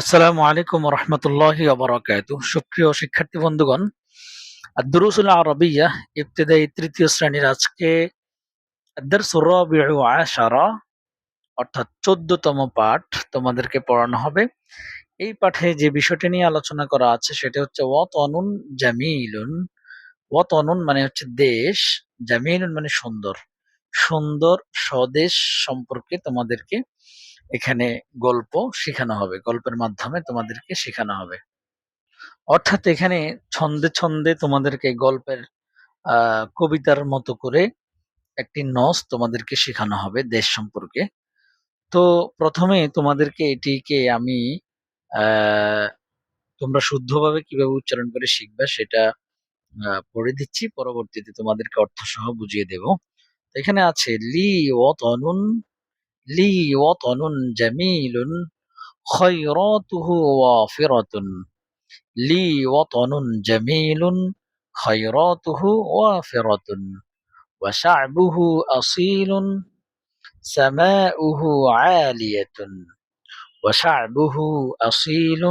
আসসালামু আলাইকুম রহমতুল্লাহি অবরাকাতু সুপ্রিয় শিক্ষার্থী বন্ধুগণ আদরুসুল আরবিয়া তৃতীয় শ্রেণির আজকে আশারা, অর্থাৎ চোদ্দতম পাঠ তোমাদেরকে পড়ানো হবে। এই পাঠে যে বিষয়টি নিয়ে আলোচনা করা আছে সেটা হচ্ছে ওয়াত অনুন জামিলুন। ওয়াত অনুন মানে হচ্ছে দেশ, জামিলুন মানে সুন্দর। সুন্দর স্বদেশ সম্পর্কে তোমাদেরকে এখানে গল্প শেখানো হবে। গল্পের মাধ্যমে তোমাদেরকে শেখানো হবে। অর্থাৎ এখানে ছন্দে ছন্দে তোমাদেরকে গল্পের কবিতার মতো করে একটি নস তোমাদেরকে শেখানো হবে দেশ সম্পর্কে। তো প্রথমে তোমাদেরকে এটিকে আমি তোমরা শুদ্ধভাবে কীভাবে উচ্চারণ করে শিখবে সেটা পড়ে দিচ্ছি। পরবর্তীতে তোমাদেরকে অর্থ সহ বুঝিয়ে দেব। এখানে আছে, লি ওয়াতনুন لي وطن جميل خيراته وافرة. لي وطن جميل خيراته وافرة. وشعبه أصيل سماؤه عالية. وشعبه أصيل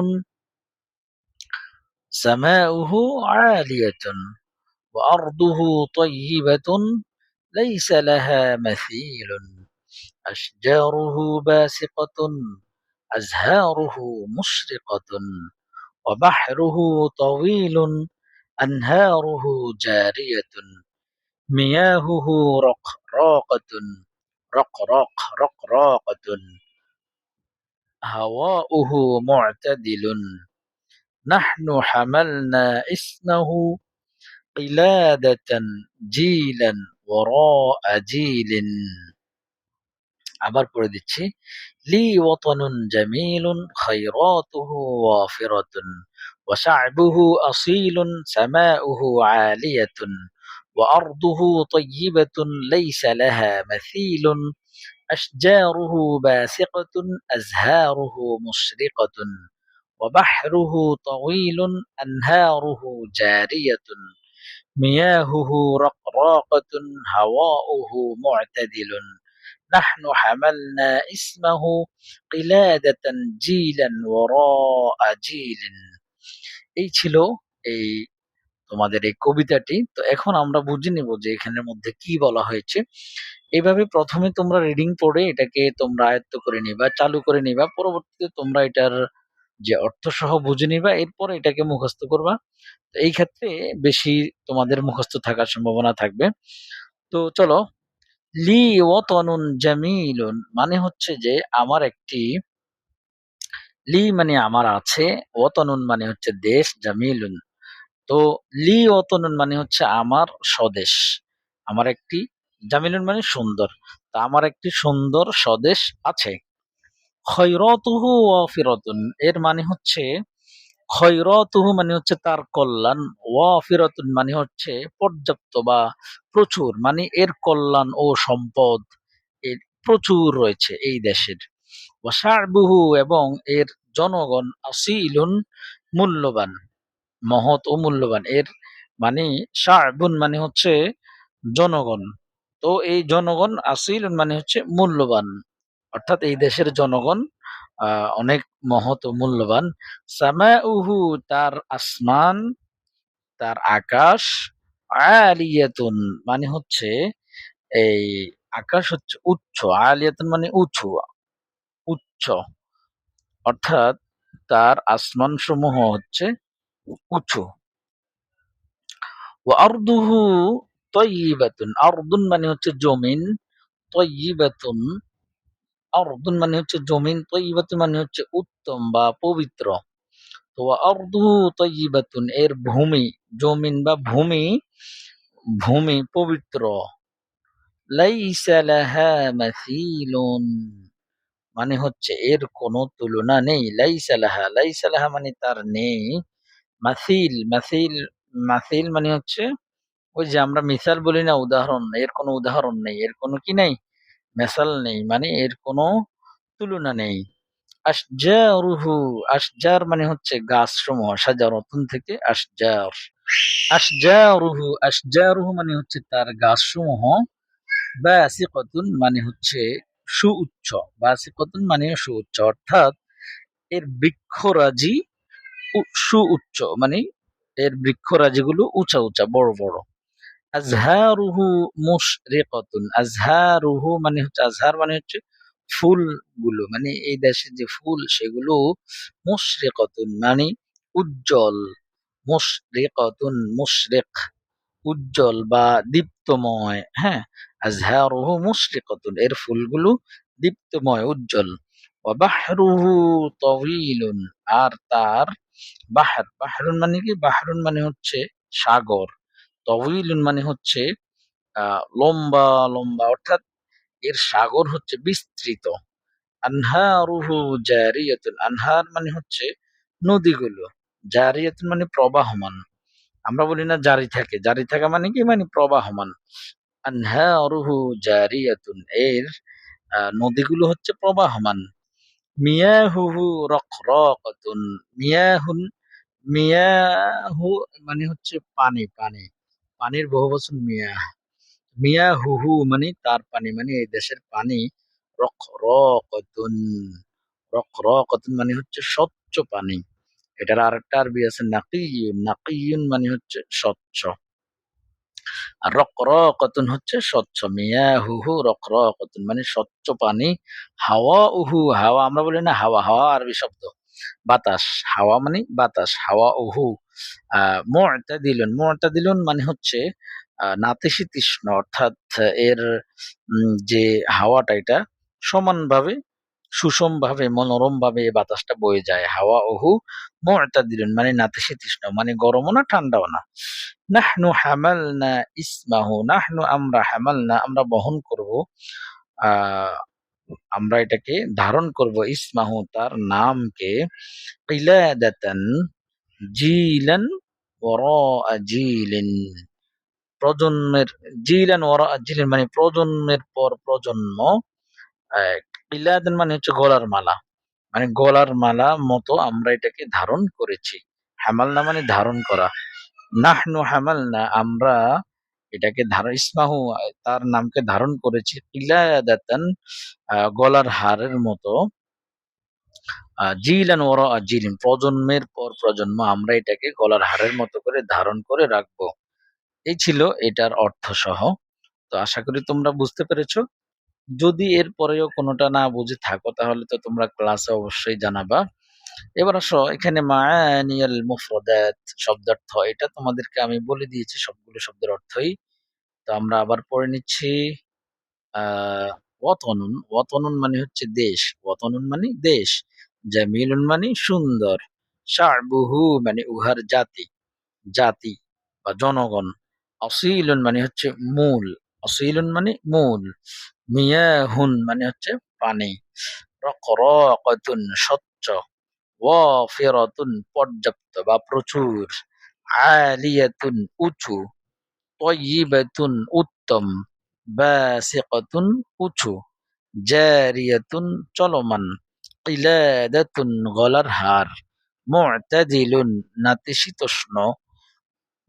سماؤه عالية. وأرضه طيبة ليس لها مثيل. أشجاره باسقة أزهاره مشرقة وبحره طويل أنهاره جارية مياهه رقراقة رقراق رقراقة هواؤه معتدل. نحن حملنا اسمه قلادة جيلا وراء جيل. আবার পড়ে দিচ্ছি লি ওয়াতানুন জামিলুন খায়রাতুহু ওয়াফিরাতুন وشعبه أصيل سماؤه عالية وأرضه طيبة ليس لها مثيل أشجاره باسقة أزهاره مشرقة وبحره طويل أنهاره جارية مياهه رقراقة هواؤه معتدل نحن حملنا اسمه قلادة جيلا وراء جيل এই ছিল এই তোমাদের এই কবিতাটি তো এখন আমরা বুঝে নিব যে এখানের মধ্যে কি বলা হয়েছে এইভাবে প্রথমে তোমরা রিডিং পড়ে এটাকে তোমরা আয়ত্ত করে নিবা চালু করে নিবা পরবর্তীতে তোমরা এটার যে অর্থ সহ বুঝে নিবা এরপর এটাকে মুখস্থ করবা তো এই ক্ষেত্রে বেশি তোমাদের মুখস্থ থাকার সম্ভাবনা থাকবে তো চলো লি ওয়াতনুন জামিলুন মানে হচ্ছে যে আমার একটি, লি মানে আমার আছে, ওয়াতনুন মানে হচ্ছে দেশ, জামিলুন। তো লি ওয়াতনুন মানে হচ্ছে আমার স্বদেশ। আমার একটি, জামিলুন মানে সুন্দর। তা আমার একটি সুন্দর স্বদেশ আছে। খৈরতুহু ওয়াফিরতুন এর মানে হচ্ছে খৈরতুহু মানে হচ্ছে তার কল্যাণ, ওয়াফিরতুন মানে হচ্ছে পর্যাপ্ত বা প্রচুর মানে এর কল্যাণ ও সম্পদ এর প্রচুর রয়েছে এই দেশের। ওয়াসারবুহু এবং এর জনগণ আসিলুন মূল্যবান, মহৎ ও মূল্যবান। এর মানে শারবুন মানে হচ্ছে জনগণ। তো এই জনগণ আসিলুন মানে হচ্ছে মূল্যবান, অর্থাৎ এই দেশের জনগণ অনেক মহৎ ও মূল্যবান। সামাউহু, তার আসমান, তার আকাশ, আলিয়াতুন মানে হচ্ছে এই আকাশ হচ্ছে উচ্চ। আলিয়াতুন মানে উঁচু, উচ্চ। অর্থাৎ তার আসমান সমূহ হচ্ছে উঁচু। ও আরদুহু তৈবাতুন আরদুন মানে হচ্ছে জমিন। তৈবাতুন আরদুন মানে হচ্ছে জমিন তৈবাতুন মানে হচ্ছে উত্তম বা পবিত্র। তো আরদুহু তৈবাতুন, এর ভূমি, জমিন বা ভূমি ভূমি পবিত্র। মানে হচ্ছে এর কোনো তুলনা নেই। লাইসা লাহা লাইসা লাহা মানে তার নেই। মাসিল মাসিল মাসিল মানে হচ্ছে, ওই যে আমরা মিসাল বলি না, উদাহরণ, এর কোনো উদাহরণ নেই, এর কোনো কি নেই? মেসাল নেই মানে এর কোনো তুলনা নেই। আশজারুহু, আশজার মানে হচ্ছে গাছ সমূহ সাজারতুন থেকে আশজার। আশজারুহু আশজারুহু মানে হচ্ছে তার গাছ সমূহ বাসিকতুন মানে হচ্ছে সুউচ্চ, বাসিকতুন মানে সুউচ্চ, অর্থাৎ এর বৃক্ষরাজি সুউচ্চ মানে এর বৃক্ষরাজিগুলো উঁচা উঁচা, বড় বড়। আজহারুহু মুশরিকাতুন। আজহারুহু মানে হচ্ছে, আজহার মানে হচ্ছে ফুলগুলো মানে এই দেশের যে ফুল সেগুলো মুশরিকাতুন মানে উজ্জ্বল। মুশরিকাতুন, মুশরিক, উজ্জ্বল বা দীপ্তময় হ্যাঁ? আজহারুহু মুশরিকাতুন, এর ফুলগুলো দীপ্তময়, উজ্জ্বল। বাহরুহু তাওয়িলুন, আর তার বাহর। বাহরুন মানে কি? বাহরুন মানে হচ্ছে সাগর। তউইলুন মানে হচ্ছে লম্বা লম্বা অর্থাৎ এর সাগর হচ্ছে বিস্তৃত। আনহারুহু জারিয়াতুন আনহার মানে হচ্ছে নদীগুলো। জারিয়াতুন মানে প্রবাহমান। আমরা বলি না জারি থাকে। জারি থাকা মানে কি? মানে প্রবাহমান। আনহারুহু জারিয়াতুন, এর নদীগুলো হচ্ছে প্রবাহমান। মিয়াহুহু রকরকাতুন মিয়াহুন, মিয়াহু মানে হচ্ছে পানি পানি। পানির বহু বছর মিয়া মিয়াহ মিয়াহুহু মানে তার পানি মানে এই দেশের পানি রকরকাতুন রকরকাতুন মানে হচ্ছে স্বচ্ছ পানি। এটার আরেকটা আরবি আছে, নাকিয়ুন নাকিয়ুন মানে হচ্ছে স্বচ্ছ। আর রকরকাতুন হচ্ছে স্বচ্ছ। মিয়াহুহু রকরকাতুন মানে স্বচ্ছ পানি। হাওয়া উহু, হাওয়া আমরা বলি না, হাওয়া হাওয়া আরবি শব্দ। বাতাস, হাওয়া মানে বাতাস, হাওয়া উহু আহ মুআতাদিলুন মুআতাদিলুন মানে হচ্ছে নাতিশীতোষ্ণ অর্থাৎ এর যে হাওয়াটা এটা সমানভাবে, সুষমভাবে, মনোরমভাবে এই বাতাসটা বয়ে যায়। হাওয়া ওহু মুআতাদিলুন মানে নাতিশীতোষ্ণ মানে গরমও না, ঠান্ডাও না। নাহনু হামালনা ইসমাহু, নাহনু আমরা হামাল না আমরা বহন করব আহ আমরা এটাকে ধারণ করব। ইসমাহু তার নামকে কিলাদাতান জিলান ওরা জিলিন। প্রজন্মের জিলান জিলিন মানে প্রজন্মের পর প্রজন্ম আহ, কিলাদান মানে হচ্ছে গলার মালা। মানে গলার মালা মতো আমরা এটাকে ধারণ করেছি। হামালনা মানে ধারণ করা। নাহনু হামালনা আমরা এটাকে ধারণ ইসমাহু তার নামকে ধারণ করেছি কিলাদাতান গলার হারের মতো। জিলান ওরা জিলিন, প্রজন্মের পর প্রজন্ম, আমরা এটাকে গলার হারের মতো করে ধারণ করে রাখব। এই ছিল এটার অর্থ সহ তো আশা করি তোমরা বুঝতে পেরেছ। যদি এর পরেও কোনোটা না বুঝে থাকো, তাহলে তো তোমরা ক্লাসে অবশ্যই জানাবা। এবার আসো, এখানে মায়ানিয়াল মুফরদাত শব্দার্থ, এটা তোমাদেরকে আমি বলে দিয়েছি সবগুলো শব্দের অর্থই। তো আমরা আবার পড়ে নিচ্ছি আহ ওয়াতনুন ওয়াতনুন মানে হচ্ছে দেশ। ওয়াতনুন মানে দেশ। জামিলুন মানে সুন্দর। শারবুহু মানে উহার জাতি। জাতি বা জনগণ। অসিলুন মানে হচ্ছে মূল। অসিলুন মানে মূল। মিয়াহুন মানে হচ্ছে পানি রকরকাতুন স্বচ্ছ। ওয়াফিরাতুন পর্যাপ্ত বা প্রচুর। আলিয়াতুন উঁচু। উত্তম উঁচু জারিয়াতুন চলমান কিলাদাতুন গলার হার মুዕতাদিলুন নাতিশীতোষ্ণ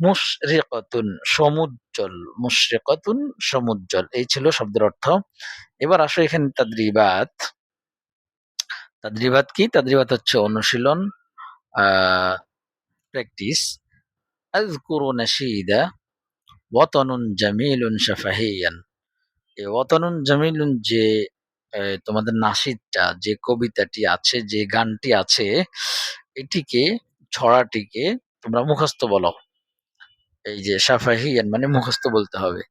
মুশরিকাতুন সমুজ্জ্বল মুশরিকাতুন সমুজ্জ্বল এই ছিল শব্দের অর্থ। এবার আসো এখানে তাদ্রিবাত। তাদ্রিবাত কি? তাদ্রিবাত হচ্ছে অনুশীলন প্র্যাকটিস আযকুরু নাশীদা। ওয়াতানুন জামিলুন শাফাহিয়ান। এই ওয়াতানুন জামিলুন যে তোমাদের নাসিদটা, যে কবিতাটি আছে, যে গানটি আছে, এটিকে, ছড়াটিকে তোমরা মুখস্থ বলো। এই যে শাফাহিয়ান মানে মুখস্থ বলতে হবে।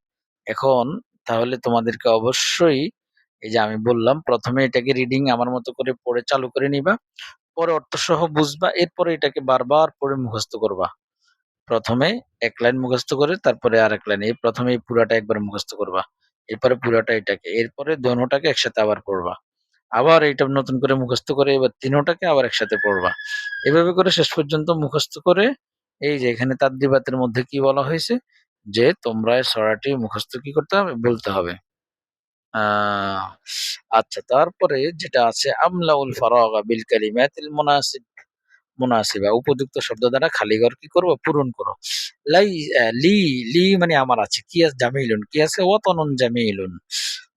এখন তাহলে তোমাদেরকে অবশ্যই, এই যে আমি বললাম, প্রথমে এটাকে রিডিং আমার মতো করে পড়ে চালু করে নিবা, পরে অর্থসহ বুঝবা, এরপরে এটাকে বারবার পড়ে মুখস্থ করবা। প্রথমে এক লাইন মুখস্থ করে, তারপরে আর এক লাইন। এই প্রথমে এই পুরাটা একবার মুখস্থ করবা। এরপরে পুরাটা এটাকে, এরপরে দোনোটাকে একসাথে আবার পড়বা। আবার এইটা নতুন করে মুখস্থ করে, এবার তিনোটাকে আবার একসাথে পড়বা। এভাবে করে শেষ পর্যন্ত মুখস্থ করে, এই যে এখানে তাদ্দিবাতের মধ্যে কি বলা হয়েছে? যে তোমরা সরাটি মুখস্থ কি করতে হবে? বলতে হবে। আচ্ছা তারপরে যেটা আছে, আমলাউল ফারাগা বিল কালিমাতিল মুনাসিব। মুনাসিবা উপযুক্ত শব্দ দ্বারা খালি ঘর কি করব? পূরণ করো। লাই লি লি মানে আমার আছে। কি আছে? জামিলুন। কি আছে? ওয়াতানুন জামিলুন।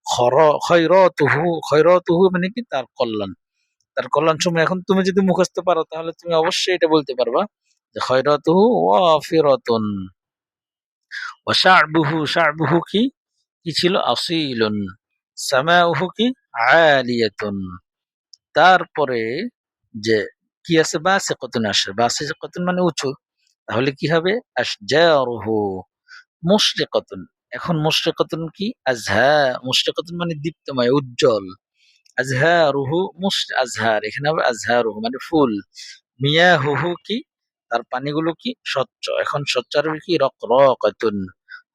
খর, খৈরতুহু খৈরতুহু মানে কি? তার কল্যাণ। তার কল্যাণ সমূহ এখন তুমি যদি মুখস্থ পারো, তাহলে তুমি অবশ্যই এটা বলতে পারবা যে খয়রাতুহু ওয়াফিরাতুন। ওয়া শা'বুহু শা'বুহু কি? কি ছিল? আসিলুন। সামাউহু কি? আলিয়াতুন। তারপরে যে কি আছে? বাসিকাতুন আসে? বাসিকাতুন মানে উঁচু। তাহলে কি হবে? আশজারুহু, মুশরিকাতুন। এখন মুশরিকাতুন কি? আজহা, মুশরিকাতুন মানে দীপ্তময়, উজ্জ্বল। আজহারুহু মুশ আজহার। এখানে হবে আজহারুহু মানে ফুল। মিয়াহুহু কি? তার পানিগুলো কি? স্বচ্ছ। এখন স্বচ্ছ আরবি কি? রকরকাতুন।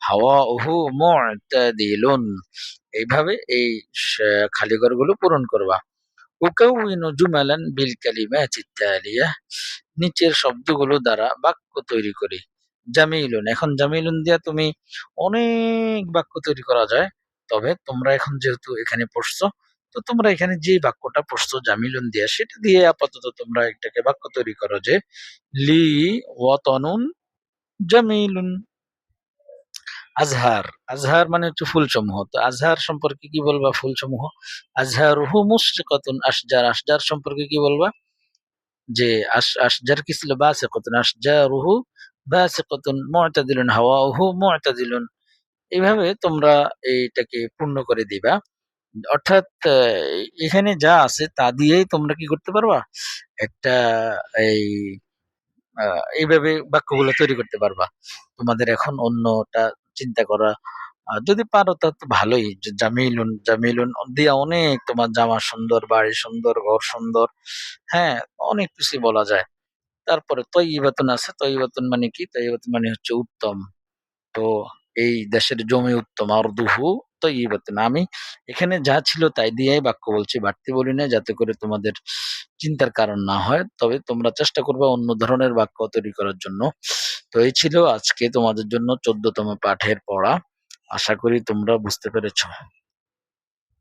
হাওয়াউহু মু'তাদিলুন। এইভাবে এই খালি ঘরগুলো পূরণ করবা। উকাউইনু জুমালান বিল কালিমাতি তালিয়া নিচের শব্দগুলো দ্বারা বাক্য তৈরি করি জামিলুন এখন জামিলুন দিয়া তুমি অনেক বাক্য তৈরি করা যায় তবে তোমরা এখন যেহেতু এখানে পড়ছো তো তোমরা এখানে যে বাক্যটা পড়ছো জামিলুন দিয়া সেটা দিয়ে আপাতত তোমরা একটাকে বাক্য তৈরি করো যে লি ওয়াতনুন জামিলুন আজহার আজহার মানে হচ্ছে ফুলসমূহ। তো আজহার সম্পর্কে কি বলবা ফুলসমূহ? আজহারুহু মুশরিকাতুন আশজার আশজার সম্পর্কে কি বলবা? যে আশ, আশজার কি ছিল? বাসিকাতুন, আশজারুহু বাসিকাতুন, মু'তাদিলুন, হাওয়াউহু মু'তাদিলুন। এইভাবে তোমরা এইটাকে পূর্ণ করে দিবা। অর্থাৎ এখানে যা আছে তা দিয়েই তোমরা কি করতে পারবা? একটা এই এইভাবে বাক্যগুলো তৈরি করতে পারবা। তোমাদের এখন অন্যটা চিন্তা করা। যদি পারো তা তো ভালোই। জামিলুন জামিলুন দিয়া অনেক তোমার জামা সুন্দর, বাড়ি সুন্দর, ঘর সুন্দর। হ্যাঁ অনেক কিছু বলা যায়। তারপরে তৈবাতুন আছে। তৈবাতুন মানে কি? তৈবাতুন মানে হচ্ছে উত্তম। তো এই দেশের জমি উত্তম। আর দুহু তৈবাতুন আমি এখানে যা ছিল তাই দিয়েই বাক্য বলছি। বাড়তি বলি না যাতে করে তোমাদের চিন্তার কারণ না হয়। তবে তোমরা চেষ্টা করবে অন্য ধরনের বাক্য তৈরি করার জন্য। তো ছিল আজকে তোমাদের জন্য চোদ্দতম পাঠের পড়া। আশা করি তোমরা বুঝতে পেরেছ।